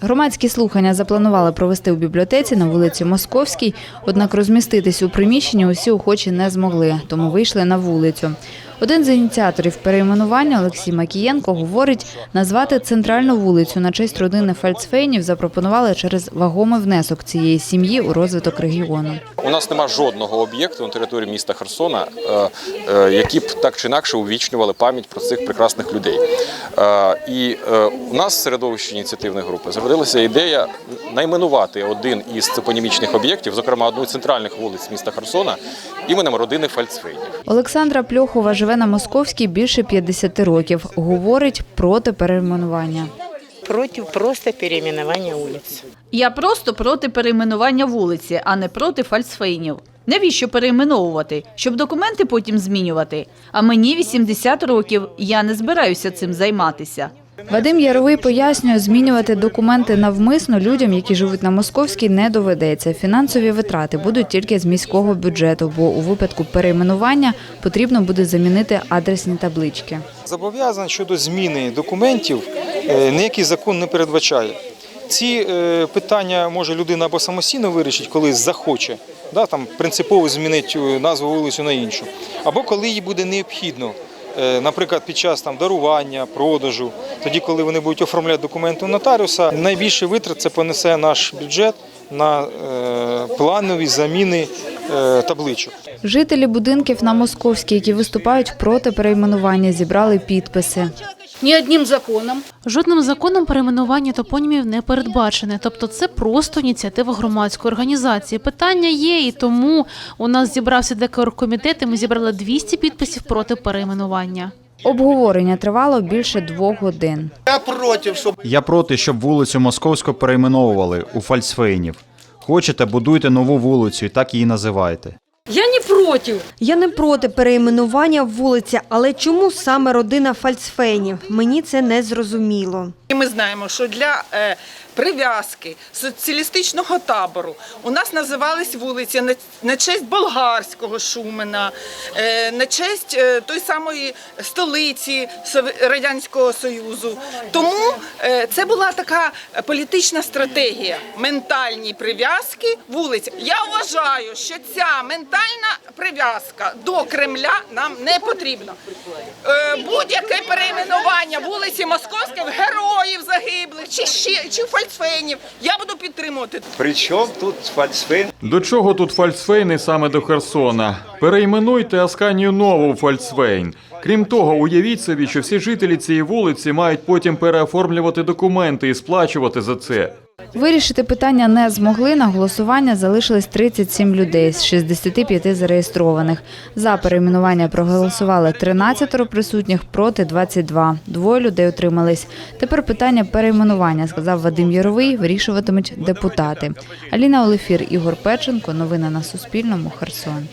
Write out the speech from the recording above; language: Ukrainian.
Громадські слухання запланували провести у бібліотеці на вулиці Московській, однак розміститись у приміщенні усі охочі не змогли, тому вийшли на вулицю. Один з ініціаторів перейменування Олексій Макієнко говорить, назвати центральну вулицю на честь родини Фальцфейнів запропонували через вагомий внесок цієї сім'ї у розвиток регіону. У нас нема жодного об'єкту на території міста Херсона, е, е, які б так чи інакше увічнювали пам'ять про цих прекрасних людей. Е, І у нас в середовищі ініціативної групи зародилася ідея найменувати один із топонімічних об'єктів, зокрема одну з центральних вулиць міста Херсона, іменем родини Фальцфейнів. Олександра Пльохова живе на Московській більше 50 років. Говорить проти перейменування. Проти просто перейменування вулиць. Я просто проти перейменування вулиці, а не проти фальсфейнів. Навіщо перейменовувати? Щоб документи потім змінювати. А мені 80 років, я не збираюся цим займатися. Вадим Яровий пояснює, змінювати документи навмисно людям, які живуть на Московській, не доведеться. Фінансові витрати будуть тільки з міського бюджету, бо у випадку перейменування потрібно буде замінити адресні таблички. Зобов'язань щодо зміни документів е, ніякий закон не передбачає. Ці е, питання може людина або самостійно вирішить, коли захоче, да, там, принципово змінити е, назву вулицю на іншу, або коли їй буде необхідно. Е, Наприклад, під час там дарування, продажу, тоді, коли вони будуть оформляти документи у нотаріуса, найбільше витрат це понесе наш бюджет на е, планові заміни е, табличок. Жителі будинків на Московській, які виступають проти перейменування, зібрали підписи. Ні одним законом Жодним законом перейменування топонімів не передбачене, тобто це просто ініціатива громадської організації. Питання є, і тому у нас зібрався декоркомітет, і ми зібрали 200 підписів проти перейменування. Обговорення тривало більше двох годин. Я проти, щоб вулицю Московську перейменовували у Фальцфейнів. Хочете, будуйте нову вулицю і так її називайте. Я не проти. Я не проти переіменування вулиці, але чому саме родина Фальцфейнів? Мені це не зрозуміло. І ми знаємо, що для е, прив'язки соціалістичного табору у нас називались вулиці на, честь болгарського Шумена, е, на честь е, той самої столиці Радянського Союзу. Тому е, це була така політична стратегія ментальні прив'язки вулиць. Я вважаю, що ця ментальна прив'язка до Кремля нам не потрібна. Будь-яке перейменування вулиці Московської в героїв загиблих чи ще чи фальцфейнів я буду підтримувати. Причому тут фальсфейн? До чого тут Фальцфейни саме до Херсона? Перейменуйте Асканію нову Фальцфейн. Крім того, уявіть собі, що всі жителі цієї вулиці мають потім переоформлювати документи і сплачувати за це. Вирішити питання не змогли. На голосування залишилось 37 людей з 65 зареєстрованих. За перейменування проголосували 13 присутніх, проти 22. Двоє людей утримались. Тепер питання перейменування, сказав Вадим Яровий, вирішуватимуть депутати. Аліна Олефір, Ігор Печенко. Новини на Суспільному. Херсон.